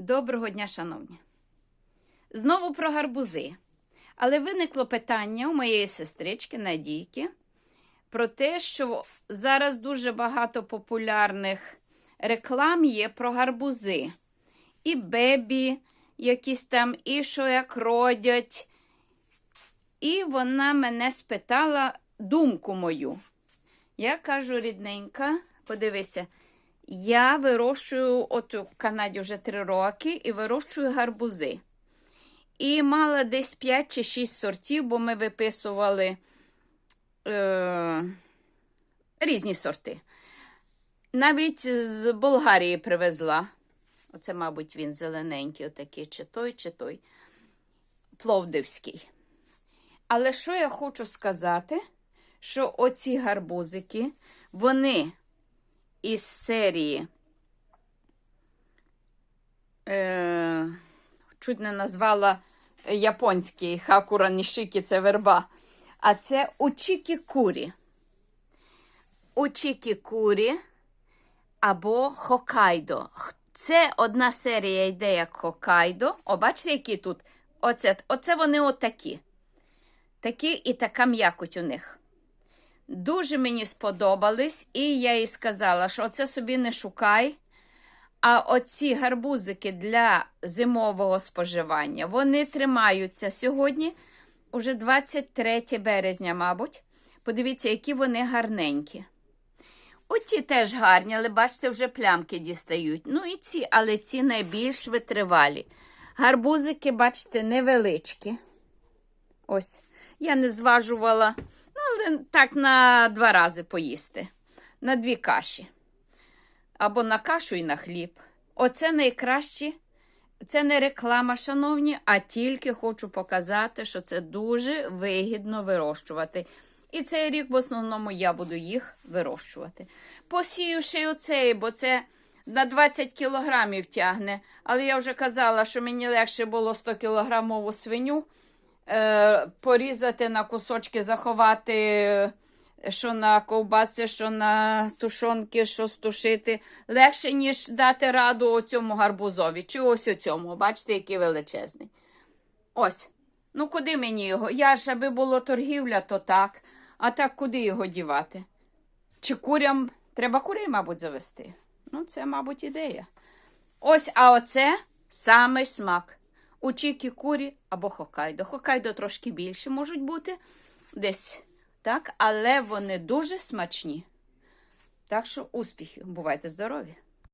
Доброго дня, шановні. Знову про гарбузи. Але виникло питання у моєї сестрички Надійки про те, що зараз дуже багато популярних реклам є про гарбузи. І бебі, якісь там, і що як родять. І вона мене спитала думку мою. Я кажу, рідненька, подивися, я вирощую от у Канаді вже три роки і вирощую гарбузи. І мала десь 5 чи 6 сортів, бо ми виписували е, різні сорти. Навіть з Болгарії привезла. Оце, мабуть, він зелененький, отакий, чи той, чи той, пловдивський. Але що я хочу сказати, що оці гарбузики, вони із серії, е, чуть не назвала японський хакура нішики, це верба. А це учікі курі. Учікі курі або Хокайдо. Це одна серія йде як Хокайдо. О, бачите, які тут? Оце, оце вони отакі. Такі і така м'якоть у них. Дуже мені сподобались, і я їй сказала, що оце собі не шукай. А оці гарбузики для зимового споживання, вони тримаються сьогодні, уже 23 березня, мабуть. Подивіться, які вони гарненькі. Оті теж гарні, але бачите, вже плямки дістають. Ну і ці, але ці найбільш витривалі. Гарбузики, бачите, невеличкі. Ось. Я не зважувала, ну, так на два рази поїсти. На дві каші. Або на кашу і на хліб. Оце найкраще. Це не реклама, шановні, а тільки хочу показати, що це дуже вигідно вирощувати. І цей рік в основному я буду їх вирощувати. Посію ще й оцей, бо це на 20 кілограмів тягне. Але я вже казала, що мені легше було 100 кілограмову свиню порізати на кусочки, заховати, е, що на ковбаси, що на тушонки, що стушити. Легше, ніж дати раду оцьому гарбузові. Чи ось оцьому. Бачите, який величезний. Ось. Ну, куди мені його? Я ж, аби було торгівля, то так. А так куди його дівати? Чи курям треба курей, мабуть, завести? Ну, це, мабуть, ідея. Ось, а оце самий смак. У чікі курі або хокайдо. Хокайдо трошки більше можуть бути десь, так, але вони дуже смачні. Так що успіхів. Бувайте здорові!